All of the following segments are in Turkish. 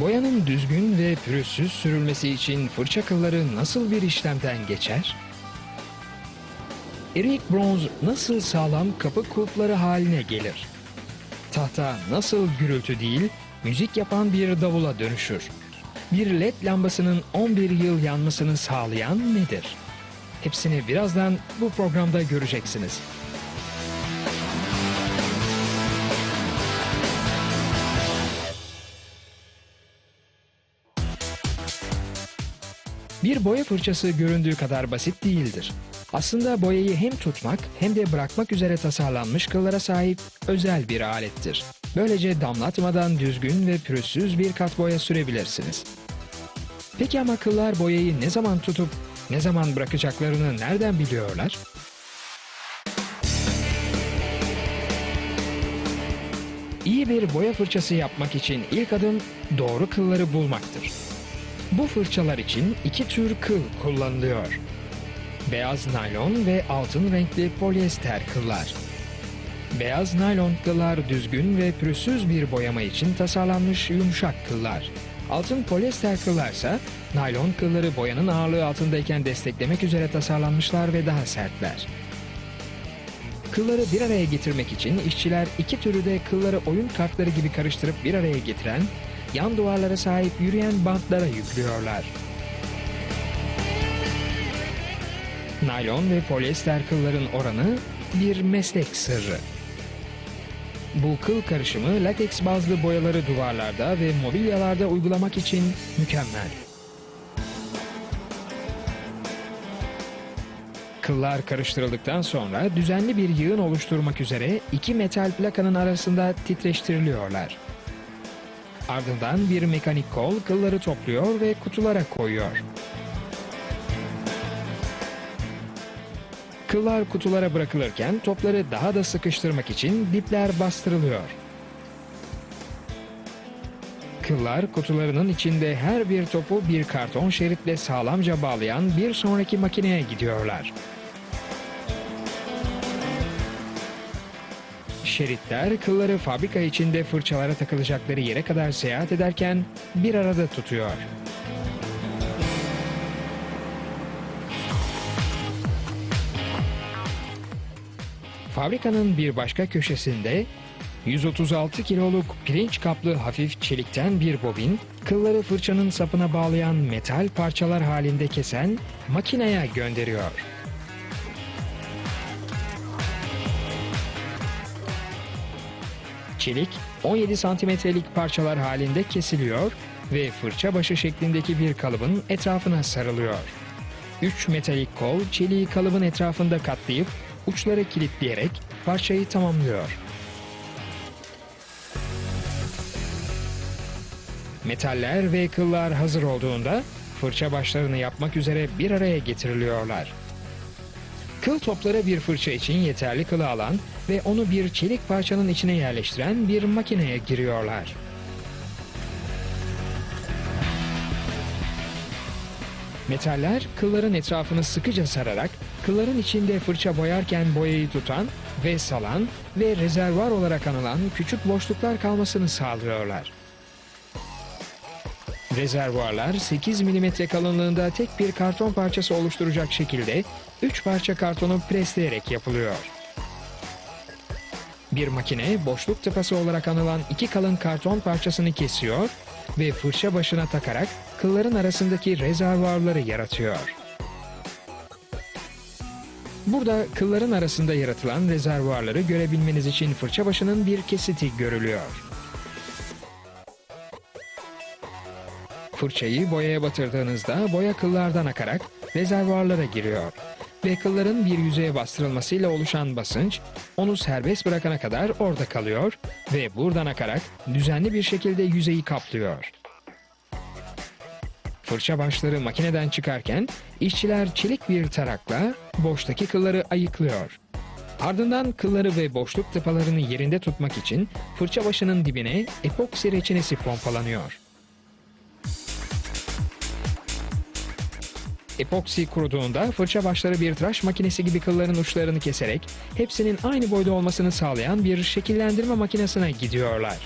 Boyanın düzgün ve pürüzsüz sürülmesi için fırça kılları nasıl bir işlemden geçer? Erik bronz nasıl sağlam kapı kulpları haline gelir? Tahta nasıl gürültü değil, müzik yapan bir davula dönüşür? Bir led lambasının 11 yıl yanmasını sağlayan nedir? Hepsini birazdan bu programda göreceksiniz. Bir boya fırçası göründüğü kadar basit değildir. Aslında boyayı hem tutmak hem de bırakmak üzere tasarlanmış kıllara sahip özel bir alettir. Böylece damlatmadan düzgün ve pürüzsüz bir kat boya sürebilirsiniz. Peki ama kıllar boyayı ne zaman tutup ne zaman bırakacaklarını nereden biliyorlar? İyi bir boya fırçası yapmak için ilk adım doğru kılları bulmaktır. Bu fırçalar için iki tür kıl kullanılıyor. Beyaz naylon ve altın renkli polyester kıllar. Beyaz naylon kıllar düzgün ve pürüzsüz bir boyama için tasarlanmış yumuşak kıllar. Altın polyester kıllarsa naylon kılları boyanın ağırlığı altındayken desteklemek üzere tasarlanmışlar ve daha sertler. Kılları bir araya getirmek için işçiler iki türü de kılları oyun kartları gibi karıştırıp bir araya getiren, yan duvarlara sahip yürüyen bantlara yüklüyorlar. Naylon ve polyester kılların oranı bir meslek sırrı. Bu kıl karışımı lateks bazlı boyaları duvarlarda ve mobilyalarda uygulamak için mükemmel. Kıllar karıştırıldıktan sonra düzenli bir yığın oluşturmak üzere iki metal plakanın arasında titreştiriliyorlar. Ardından bir mekanik kol kılları topluyor ve kutulara koyuyor. Kıllar kutulara bırakılırken topları daha da sıkıştırmak için dipler bastırılıyor. Kıllar kutularının içinde her bir topu bir karton şeritle sağlamca bağlayan bir sonraki makineye gidiyorlar. Şeritler kılları fabrika içinde fırçalara takılacakları yere kadar seyahat ederken bir arada tutuyor. Fabrikanın bir başka köşesinde 136 kiloluk pirinç kaplı hafif çelikten bir bobin, kılları fırçanın sapına bağlayan metal parçalar halinde kesen makineye gönderiyor. Çelik 17 santimetrelik parçalar halinde kesiliyor ve fırça başı şeklindeki bir kalıbın etrafına sarılıyor. 3 metalik kol çeliği kalıbın etrafında katlayıp uçları kilitleyerek parçayı tamamlıyor. Metaller ve kıllar hazır olduğunda fırça başlarını yapmak üzere bir araya getiriliyorlar. Kıl topları bir fırça için yeterli kılı alan ve onu bir çelik parçanın içine yerleştiren bir makineye giriyorlar. Metaller kılların etrafını sıkıca sararak kılların içinde fırça boyarken boyayı tutan ve salan ve rezervuar olarak anılan küçük boşluklar kalmasını sağlıyorlar. Rezervuarlar 8 mm kalınlığında tek bir karton parçası oluşturacak şekilde 3 parça kartonu presleyerek yapılıyor. Bir makine boşluk tıpası olarak anılan iki kalın karton parçasını kesiyor ve fırça başına takarak kılların arasındaki rezervuarları yaratıyor. Burada kılların arasında yaratılan rezervuarları görebilmeniz için fırça başının bir kesiti görülüyor. Fırçayı boyaya batırdığınızda boya kıllardan akarak rezervuarlara giriyor ve kılların bir yüzeye bastırılmasıyla oluşan basınç onu serbest bırakana kadar orada kalıyor ve buradan akarak düzenli bir şekilde yüzeyi kaplıyor. Fırça başları makineden çıkarken işçiler çelik bir tarakla boştaki kılları ayıklıyor. Ardından kılları ve boşluk tıpalarını yerinde tutmak için fırça başının dibine epoksi reçinesi pompalanıyor. Epoksi kuruduğunda fırça başları bir tıraş makinesi gibi kılların uçlarını keserek hepsinin aynı boyda olmasını sağlayan bir şekillendirme makinesine gidiyorlar.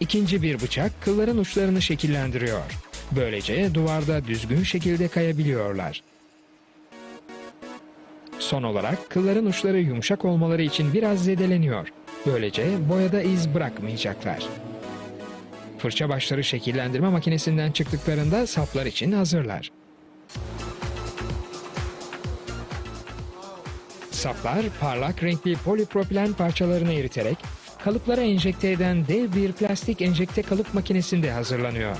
ikinci bir bıçak kılların uçlarını şekillendiriyor. Böylece duvarda düzgün şekilde kayabiliyorlar. Son olarak kılların uçları yumuşak olmaları için biraz zedeleniyor. Böylece boyada iz bırakmayacaklar. Fırça başları şekillendirme makinesinden çıktıklarında saplar için hazırlar. Saplar parlak renkli polipropilen parçalarını eriterek kalıplara enjekte eden dev bir plastik enjekte kalıp makinesinde hazırlanıyor.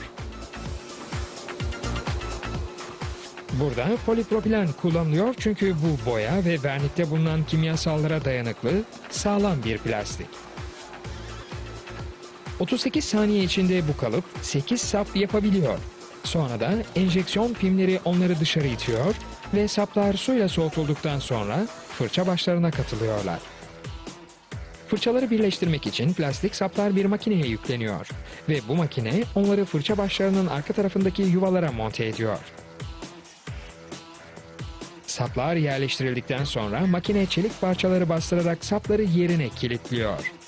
Burada polipropilen kullanılıyor çünkü bu boya ve vernikte bulunan kimyasallara dayanıklı, sağlam bir plastik. 38 saniye içinde bu kalıp 8 sap yapabiliyor. Sonra da enjeksiyon pimleri onları dışarı itiyor ve saplar suyla soğutulduktan sonra fırça başlarına katılıyorlar. Fırçaları birleştirmek için plastik saplar bir makineye yükleniyor ve bu makine onları fırça başlarının arka tarafındaki yuvalara monte ediyor. Saplar yerleştirildikten sonra makine çelik parçaları bastırarak sapları yerine kilitliyor.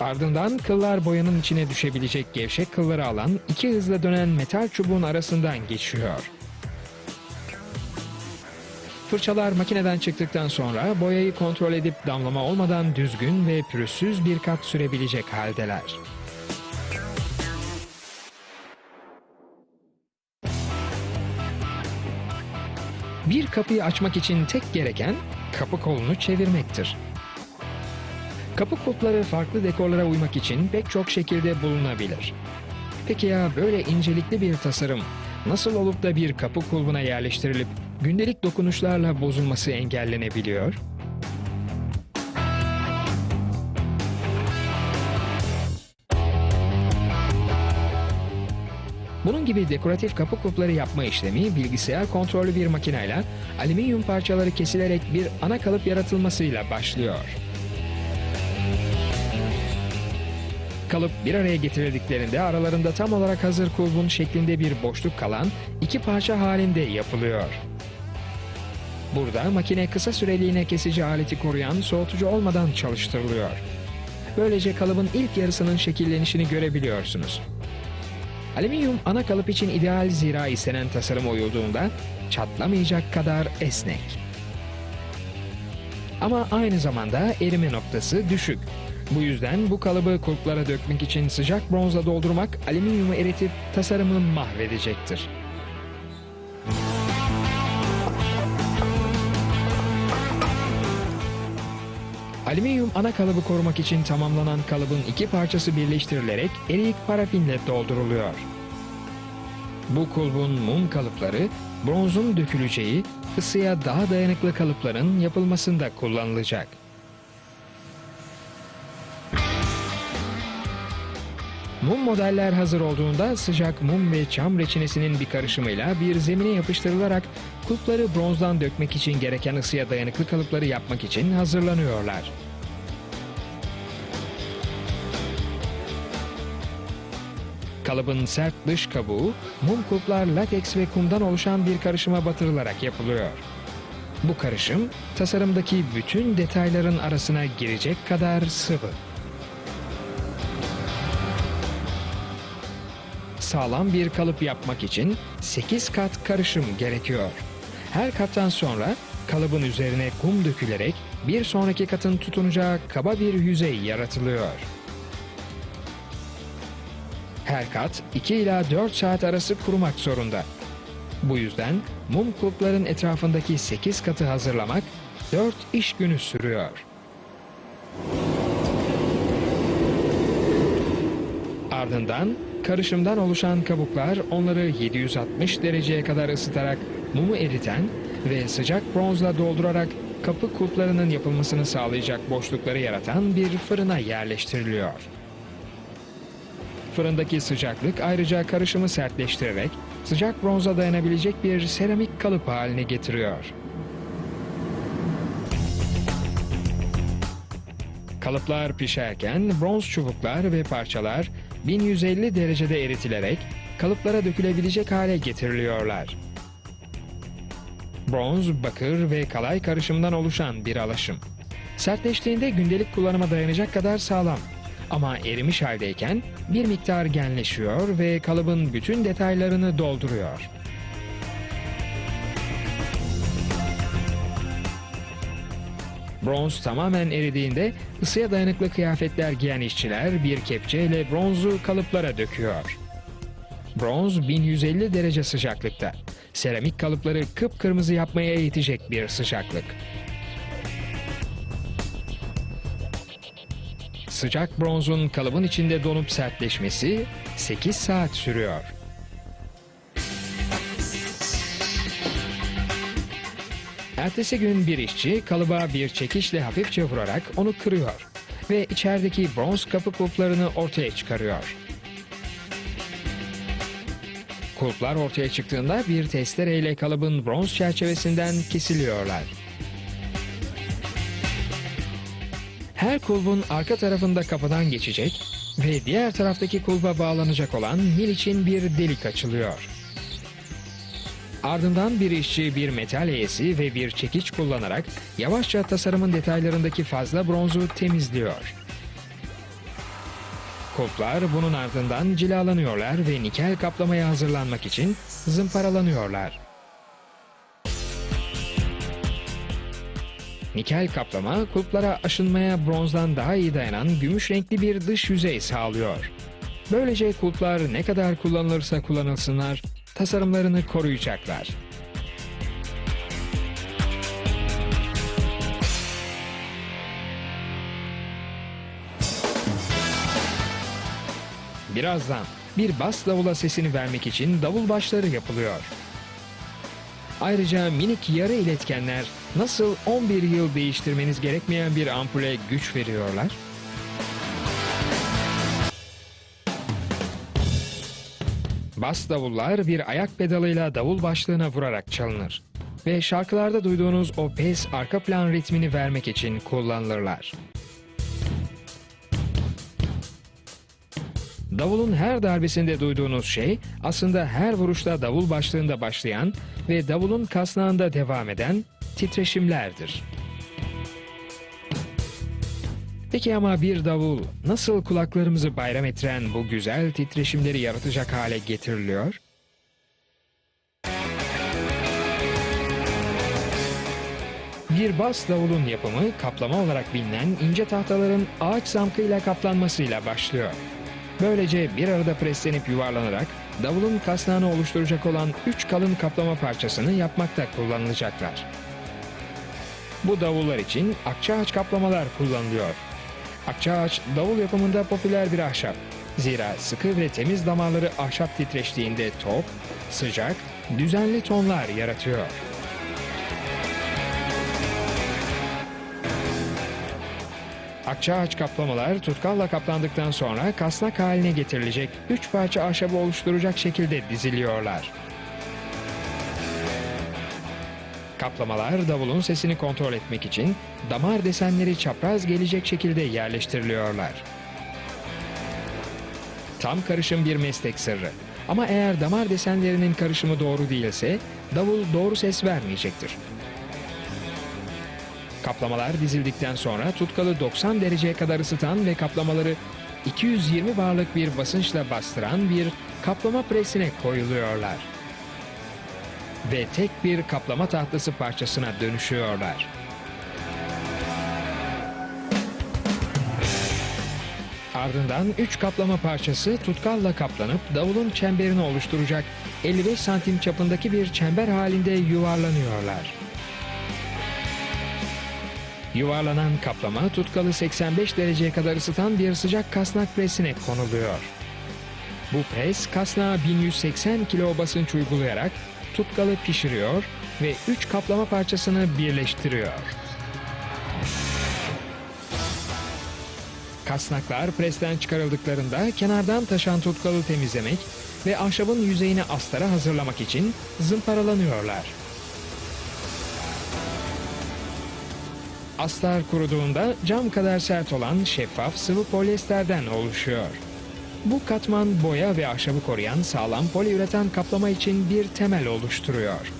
Ardından kıllar boyanın içine düşebilecek gevşek kılları alan iki hızla dönen metal çubuğun arasından geçiyor. Fırçalar makineden çıktıktan sonra boyayı kontrol edip damlama olmadan düzgün ve pürüzsüz bir kat sürebilecek haldeler. Bir kapıyı açmak için tek gereken kapı kolunu çevirmektir. Kapı kulpları farklı dekorlara uymak için pek çok şekilde bulunabilir. Peki ya böyle incelikli bir tasarım nasıl olup da bir kapı kulbuna yerleştirilip gündelik dokunuşlarla bozulması engellenebiliyor? Bunun gibi dekoratif kapı kulpları yapma işlemi bilgisayar kontrollü bir makineyle alüminyum parçaları kesilerek bir ana kalıp yaratılmasıyla başlıyor. Kalıp bir araya getirildiklerinde aralarında tam olarak hazır kulbun şeklinde bir boşluk kalan iki parça halinde yapılıyor. Burada makine kısa süreliğine kesici aleti koruyan soğutucu olmadan çalıştırılıyor. Böylece kalıbın ilk yarısının şekillenişini görebiliyorsunuz. Alüminyum ana kalıp için ideal zira istenen tasarım uyulduğunda çatlamayacak kadar esnek. Ama aynı zamanda erime noktası düşük. Bu yüzden bu kalıbı kulplara dökmek için sıcak bronzla doldurmak alüminyumu eritip tasarımı mahvedecektir. Alüminyum ana kalıbı korumak için tamamlanan kalıbın iki parçası birleştirilerek eriyik parafinle dolduruluyor. Bu kulbun mum kalıpları bronzun döküleceği ısıya daha dayanıklı kalıpların yapılmasında kullanılacak. Mum modeller hazır olduğunda sıcak mum ve çam reçinesinin bir karışımıyla bir zemine yapıştırılarak kulpları bronzdan dökmek için gereken ısıya dayanıklı kalıpları yapmak için hazırlanıyorlar. Kalıbın sert dış kabuğu mum kulplar lateks ve kumdan oluşan bir karışıma batırılarak yapılıyor. Bu karışım tasarımdaki bütün detayların arasına girecek kadar sıvı. Sağlam bir kalıp yapmak için 8 kat karışım gerekiyor. Her kattan sonra kalıbın üzerine kum dökülerek bir sonraki katın tutunacağı kaba bir yüzey yaratılıyor. Her kat 2 ila 4 saat arası kurumak zorunda. Bu yüzden mum kulpların etrafındaki 8 katı hazırlamak 4 iş günü sürüyor. Ardından karışımdan oluşan kabuklar onları 760 dereceye kadar ısıtarak mumu eriten ve sıcak bronzla doldurarak kapı kulplarının yapılmasını sağlayacak boşlukları yaratan bir fırına yerleştiriliyor. Fırındaki sıcaklık ayrıca karışımı sertleştirerek sıcak bronza dayanabilecek bir seramik kalıp haline getiriyor. Kalıplar pişerken bronz çubuklar ve parçalar 1150 derecede eritilerek kalıplara dökülebilecek hale getiriliyorlar. Bronz, bakır ve kalay karışımından oluşan bir alaşım. Sertleştiğinde gündelik kullanıma dayanacak kadar sağlam. Ama erimiş haldeyken bir miktar genleşiyor ve kalıbın bütün detaylarını dolduruyor. Bronz tamamen eridiğinde ısıya dayanıklı kıyafetler giyen işçiler bir kepçeyle bronzu kalıplara döküyor. Bronz 1150 derece sıcaklıkta. Seramik kalıpları kıpkırmızı yapmaya yetecek bir sıcaklık. Sıcak bronzun kalıbın içinde donup sertleşmesi 8 saat sürüyor. Ertesi gün bir işçi kalıba bir çekişle hafifçe vurarak onu kırıyor ve içerideki bronz kapı kulplarını ortaya çıkarıyor. Kulplar ortaya çıktığında bir testereyle kalıbın bronz çerçevesinden kesiliyorlar. Her kulbun arka tarafında kapıdan geçecek ve diğer taraftaki kulba bağlanacak olan mil için bir delik açılıyor. Ardından bir işçi bir metal eğesi ve bir çekiç kullanarak yavaşça tasarımın detaylarındaki fazla bronzu temizliyor. Kulplar bunun ardından cilalanıyorlar ve nikel kaplamaya hazırlanmak için zımparalanıyorlar. Nikel kaplama kulplara aşınmaya bronzdan daha iyi dayanan gümüş renkli bir dış yüzey sağlıyor. Böylece kulplar ne kadar kullanılırsa kullanılsınlar tasarımlarını koruyacaklar. Birazdan bir bas davula sesini vermek için davul başları yapılıyor. Ayrıca minik yarı iletkenler nasıl 11 yıl değiştirmeniz gerekmeyen bir ampule güç veriyorlar? Bas davullar bir ayak pedalıyla davul başlığına vurarak çalınır ve şarkılarda duyduğunuz o pes arka plan ritmini vermek için kullanılırlar. Davulun her darbesinde duyduğunuz şey aslında her vuruşta davul başlığında başlayan ve davulun kasnağında devam eden titreşimlerdir. Peki ama bir davul nasıl kulaklarımızı bayram ettiren bu güzel titreşimleri yaratacak hale getiriliyor? Bir bas davulun yapımı kaplama olarak bilinen ince tahtaların ağaç zamkıyla kaplanmasıyla başlıyor. Böylece bir arada preslenip yuvarlanarak davulun kasnağını oluşturacak olan üç kalın kaplama parçasını yapmakta kullanılacaklar. Bu davullar için akçaağaç kaplamalar kullanılıyor. Akçaağaç davul yapımında popüler bir ahşap. Zira sıkı ve temiz damarları ahşap titreştiğinde tok, sıcak, düzenli tonlar yaratıyor. Akçaağaç kaplamalar tutkalla kaplandıktan sonra kasnak haline getirilecek üç parça ahşabı oluşturacak şekilde diziliyorlar. Kaplamalar davulun sesini kontrol etmek için damar desenleri çapraz gelecek şekilde yerleştiriliyorlar. Tam karışım bir meslek sırrı. Ama eğer damar desenlerinin karışımı doğru değilse davul doğru ses vermeyecektir. Kaplamalar dizildikten sonra tutkalı 90 dereceye kadar ısıtan ve kaplamaları 220 barlık bir basınçla bastıran bir kaplama presine koyuluyorlar. Ve tek bir kaplama tahtası parçasına dönüşüyorlar. Ardından 3 kaplama parçası tutkalla kaplanıp davulun çemberini oluşturacak 55 santim çapındaki bir çember halinde yuvarlanıyorlar. Yuvarlanan kaplama tutkalı 85 dereceye kadar ısıtan bir sıcak kasnak presine konuluyor. Bu pres kasnağa 1180 kilo basınç uygulayarak tutkalı pişiriyor ve 3 kaplama parçasını birleştiriyor. Kasnaklar presten çıkarıldıklarında kenardan taşan tutkalı temizlemek ve ahşabın yüzeyini astara hazırlamak için zımparalanıyorlar. Astar kuruduğunda cam kadar sert olan şeffaf sıvı polyesterden oluşuyor. Bu katman boya ve ahşabı koruyan sağlam poliüretan kaplama için bir temel oluşturuyor.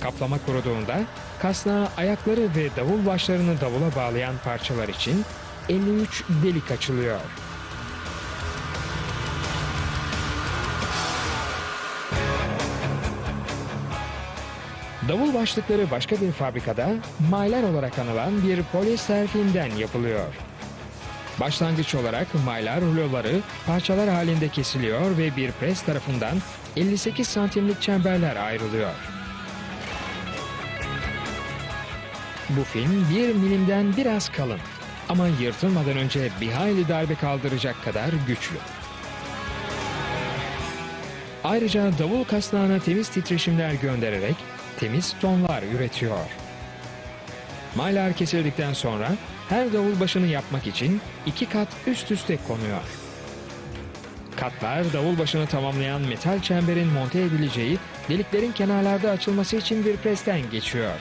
Kaplama kuruduğunda kasnağa ayakları ve davul başlarını davula bağlayan parçalar için 53 delik açılıyor. Davul başlıkları başka bir fabrikada maylar olarak anılan bir polyester filmden yapılıyor. Başlangıç olarak maylar ruloları parçalar halinde kesiliyor ve bir pres tarafından 58 santimlik çemberler ayrılıyor. Bu film 1 milimden biraz kalın ama yırtılmadan önce bir hayli darbe kaldıracak kadar güçlü. Ayrıca davul kasnağına temiz titreşimler göndererek temiz tonlar üretiyor. Maylar kesildikten sonra her davul başını yapmak için iki kat üst üste konuyor. Katlar davul başını tamamlayan metal çemberin monte edileceği deliklerin kenarlarda açılması için bir presten geçiyor.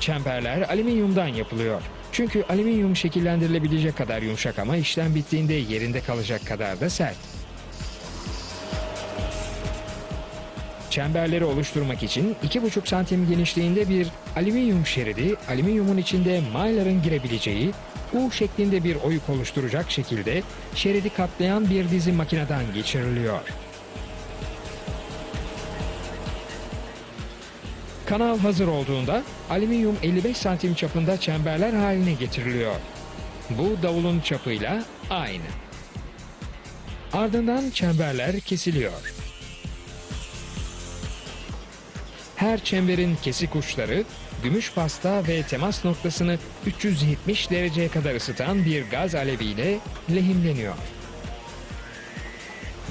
Çemberler alüminyumdan yapılıyor. Çünkü alüminyum şekillendirilebilecek kadar yumuşak ama işlem bittiğinde yerinde kalacak kadar da sert. Çemberleri oluşturmak için 2,5 santim genişliğinde bir alüminyum şeridi, alüminyumun içinde mayların girebileceği U şeklinde bir oyuk oluşturacak şekilde şeridi katlayan bir dizi makineden geçiriliyor. Kanal hazır olduğunda alüminyum 55 santim çapında çemberler haline getiriliyor. Bu davulun çapıyla aynı. Ardından çemberler kesiliyor. Her çemberin kesik uçları gümüş pasta ve temas noktasını 370 dereceye kadar ısıtan bir gaz aleviyle lehimleniyor.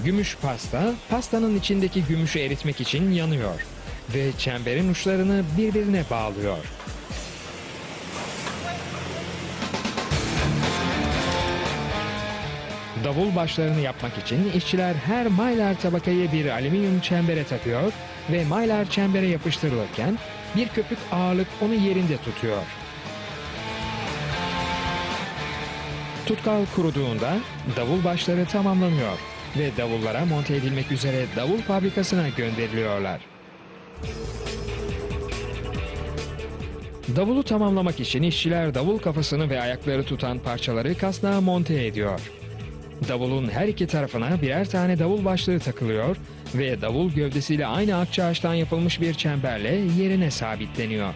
Gümüş pasta, pastanın içindeki gümüşü eritmek için yanıyor ve çemberin uçlarını birbirine bağlıyor. Davul başlarını yapmak için işçiler her maylar tabakayı bir alüminyum çembere takıyor ve maylar çembere yapıştırılırken bir köpük ağırlık onu yerinde tutuyor. Tutkal kuruduğunda davul başları tamamlanıyor ve davullara monte edilmek üzere davul fabrikasına gönderiliyorlar. Davulu tamamlamak için işçiler davul kafasını ve ayakları tutan parçaları kasnağa monte ediyor. Davulun her iki tarafına birer tane davul başlığı takılıyor ve davul gövdesiyle aynı akçaağaçtan yapılmış bir çemberle yerine sabitleniyor.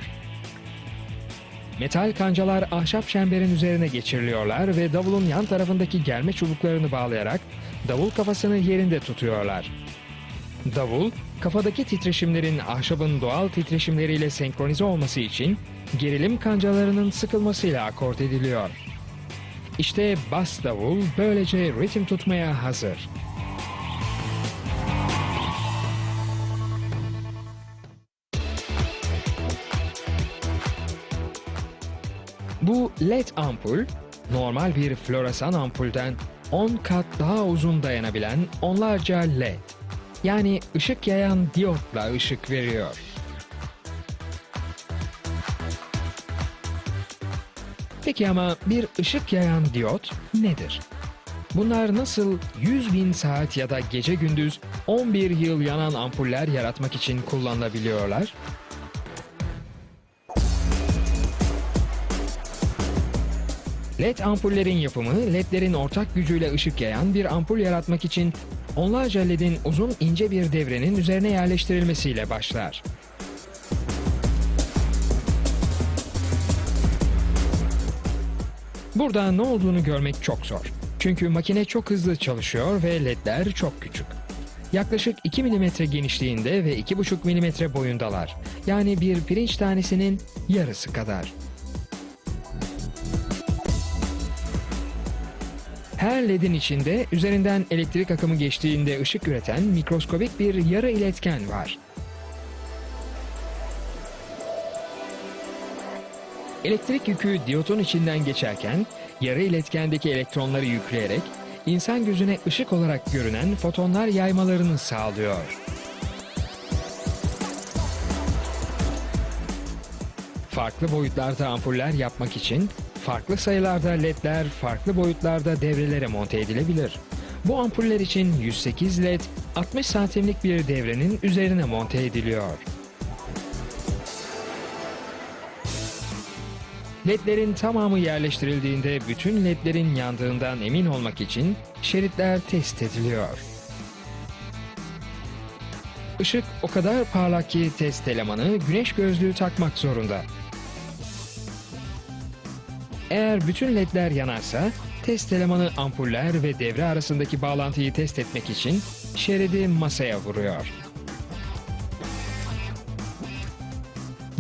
Metal kancalar ahşap çemberin üzerine geçiriliyorlar ve davulun yan tarafındaki germe çubuklarını bağlayarak davul kafasını yerinde tutuyorlar. Davul, kafadaki titreşimlerin ahşabın doğal titreşimleriyle senkronize olması için gerilim kancalarının sıkılmasıyla akort ediliyor. İşte bas davul böylece ritim tutmaya hazır. Bu led ampul, normal bir floresan ampulden 10 kat daha uzun dayanabilen onlarca led. Yani ışık yayan diyotla ışık veriyor. Peki ama bir ışık yayan diyot nedir? Bunlar nasıl 100 bin saat ya da gece gündüz 11 yıl yanan ampuller yaratmak için kullanılabiliyorlar? LED ampullerin yapımı LED'lerin ortak gücüyle ışık yayan bir ampul yaratmak için onlarca LED'in uzun ince bir devrenin üzerine yerleştirilmesiyle başlar. Burada ne olduğunu görmek çok zor. Çünkü makine çok hızlı çalışıyor ve ledler çok küçük. Yaklaşık 2 mm genişliğinde ve 2,5 mm boyundalar. Yani bir pirinç tanesinin yarısı kadar. Her ledin içinde üzerinden elektrik akımı geçtiğinde ışık üreten mikroskobik bir yarı iletken var. Elektrik yükü diyotun içinden geçerken yarı iletkendeki elektronları yükleyerek insan gözüne ışık olarak görünen fotonlar yaymalarını sağlıyor. Farklı boyutlarda ampuller yapmak için farklı sayılarda ledler farklı boyutlarda devrelere monte edilebilir. Bu ampuller için 108 led 60 santimlik bir devrenin üzerine monte ediliyor. LED'lerin tamamı yerleştirildiğinde bütün LED'lerin yandığından emin olmak için şeritler test ediliyor. Işık o kadar parlak ki test elemanı güneş gözlüğü takmak zorunda. Eğer bütün ledler yanarsa test elemanı ampuller ve devre arasındaki bağlantıyı test etmek için şeridi masaya vuruyor.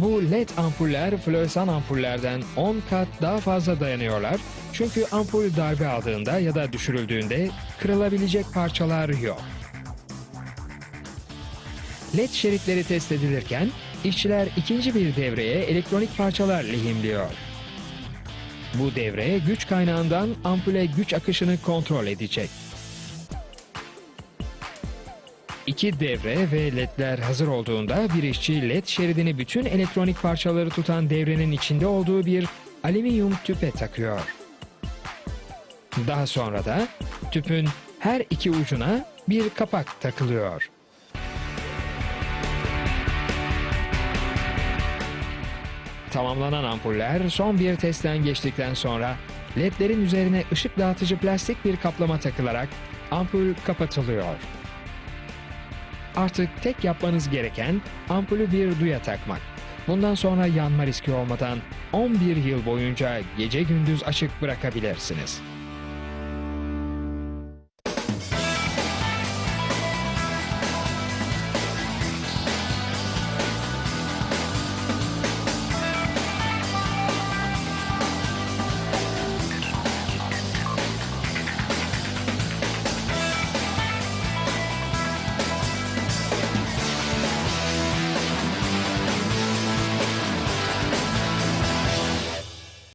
Bu led ampuller floresan ampullerden 10 kat daha fazla dayanıyorlar. Çünkü ampul darbe aldığında ya da düşürüldüğünde kırılabilecek parçalar yok. LED şeritleri test edilirken işçiler ikinci bir devreye elektronik parçalar lehimliyor. Bu devre güç kaynağından ampule güç akışını kontrol edecek. İki devre ve ledler hazır olduğunda bir işçi led şeridini bütün elektronik parçaları tutan devrenin içinde olduğu bir alüminyum tüpe takıyor. Daha sonra da tüpün her iki ucuna bir kapak takılıyor. Tamamlanan ampuller son bir testten geçtikten sonra ledlerin üzerine ışık dağıtıcı plastik bir kaplama takılarak ampul kapatılıyor. Artık tek yapmanız gereken ampulü bir duya takmak. Bundan sonra yanma riski olmadan 11 yıl boyunca gece gündüz açık bırakabilirsiniz.